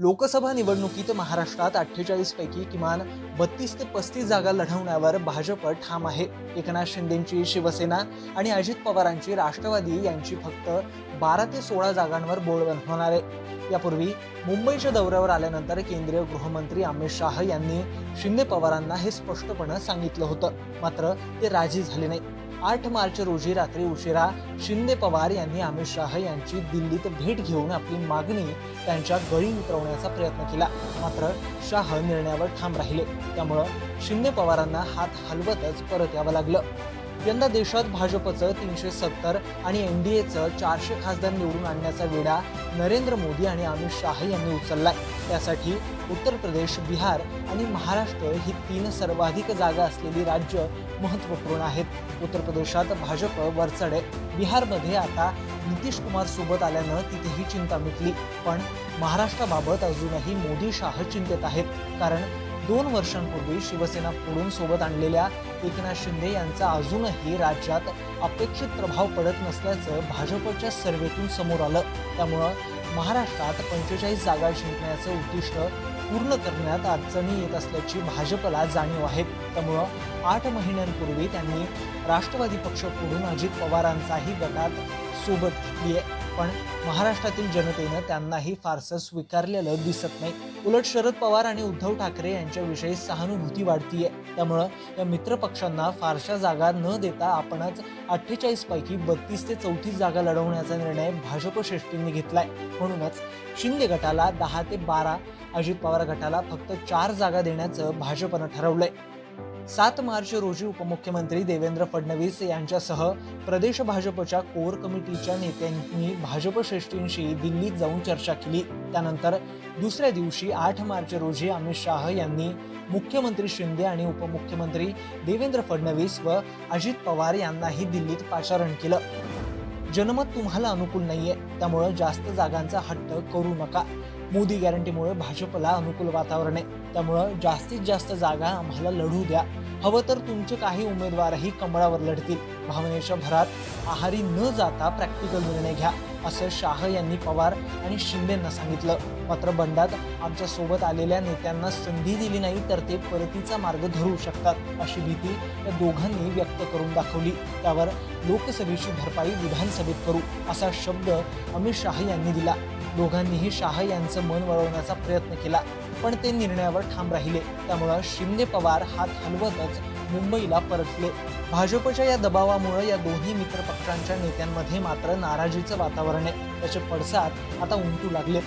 लोकसभा निवडणुकीत महाराष्ट्रात अठ्ठेचाळीस पैकी किमान बत्तीस ते पस्तीस जागा लढवण्यावर भाजप ठाम आहे. एकनाथ शिंदेची शिवसेना आणि अजित पवारांची राष्ट्रवादी यांची फक्त बारा ते सोळा जागांवर बोलवण होणार आहे. यापूर्वी मुंबईच्या दौऱ्यावर आल्यानंतर केंद्रीय गृहमंत्री अमित शाह यांनी शिंदे पवारांना हे स्पष्टपणे सांगितलं होतं. मात्र ते राजी झाले नाही. आठ मार्च रोजी रात्री उशिरा शिंदे पवार यांनी अमित शाह यांची दिल्लीत भेट घेऊन आपली मागणी त्यांच्या गळी उतरवण्याचा प्रयत्न केला. मात्र शाह निर्णयावर ठाम राहिले. त्यामुळं शिंदे पवारांना हात हलवतच परत यावं लागलं. यंदा देशात भाजपचं तीनशे सत्तर आणि एन डी एचं चारशे खासदार निवडून आणण्याचा वेढा नरेंद्र मोदी आणि अमित शाह यांनी उचललाय. त्यासाठी उत्तर प्रदेश बिहार आणि महाराष्ट्र ही तीन सर्वाधिक जागा असलेली राज्य महत्त्वपूर्ण आहेत. उत्तर प्रदेशात भाजप वरचढ आहे. बिहारमध्ये आता नितीश कुमार सोबत आल्यानं तिथेही चिंता मिटली. पण महाराष्ट्राबाबत अजूनही मोदी शाह चिंतेत आहेत. कारण दोन वर्षांपूर्वी शिवसेना फोडून सोबत आणलेल्या एकनाथ शिंदे यांचा अजूनही राज्यात अपेक्षित प्रभाव पडत नसल्याचं भाजपच्या सर्वेतून समोर आलं. त्यामुळं महाराष्ट्रात पंचेचाळीस जागा जिंकण्याचं उद्दिष्ट पूर्ण करण्यात अडचणी येत असल्याची भाजपला जाणीव आहे. त्यामुळं आठ महिन्यांपूर्वी त्यांनी राष्ट्रवादी पक्ष फोडून अजित पवारांचाही गटात सोबत घेतली आहे. पण महाराष्ट्रातील जनतेनं त्यांनाही फारसं स्वीकारलेलं दिसत नाही. उलट शरद पवार आणि उद्धव ठाकरे यांच्याविषयी सहानुभूती वाढतीये. त्यामुळं या मित्रपक्षांना फारशा जागा न देता आपणच अठ्ठेचाळीस पैकी बत्तीस ते चौतीस जागा लढवण्याचा निर्णय भाजप श्रेष्ठींनी घेतलाय. म्हणूनच शिंदे गटाला दहा ते बारा अजित पवार गटाला फक्त चार जागा देण्याचं भाजपनं ठरवलंय. सात मार्च रोजी उपमुख्यमंत्री देवेंद्र फडणवीस यांच्यासह प्रदेश भाजपच्या कोर कमिटीच्या नेत्यांनी भाजप श्रेष्ठींशी दिल्लीत जाऊन चर्चा केली. त्यानंतर दुसऱ्या दिवशी आठ मार्च रोजी अमित शाह यांनी मुख्यमंत्री शिंदे आणि उपमुख्यमंत्री देवेंद्र फडणवीस व अजित पवार यांनाही दिल्लीत पाचारण केलं. जनमत तुम्हाला अनुकूल नाहीये त्यामुळं जास्त जागांचा हट्ट करू नका. मोदी गॅरंटीमुळे भाजपला अनुकूल वातावरण आहे. त्यामुळं जास्तीत जास्त जागा आम्हाला लढू द्या. हवं तर तुमचे काही उमेदवारही कमळावर लढतील. भावनेच्या भरात आहारी न जाता प्रॅक्टिकल निर्णय घ्या असं शाह यांनी पवार आणि शिंदेंना सांगितलं. मात्र बंडात आमच्यासोबत आलेल्या नेत्यांना संधी दिली नाही तर ते परतीचा मार्ग धरू शकतात अशी भीती या दोघांनी व्यक्त करून दाखवली. त्यावर लोकसभेची भरपाई विधानसभेत करू असा शब्द अमित शाह यांनी दिला. दोघांनीही शाह यांचं मन वळवण्याचा प्रयत्न केला पण ते निर्णयावर ठाम राहिले. त्यामुळं शिंदे पवार हात हलवतच मुंबईला परतले. भाजपच्या या दबावामुळे या दोन्ही मित्र पक्षांच्या नेत्यांमध्ये मात्र नाराजीचं वातावरण आहे. त्याचे पडसाद आता उमटू लागले.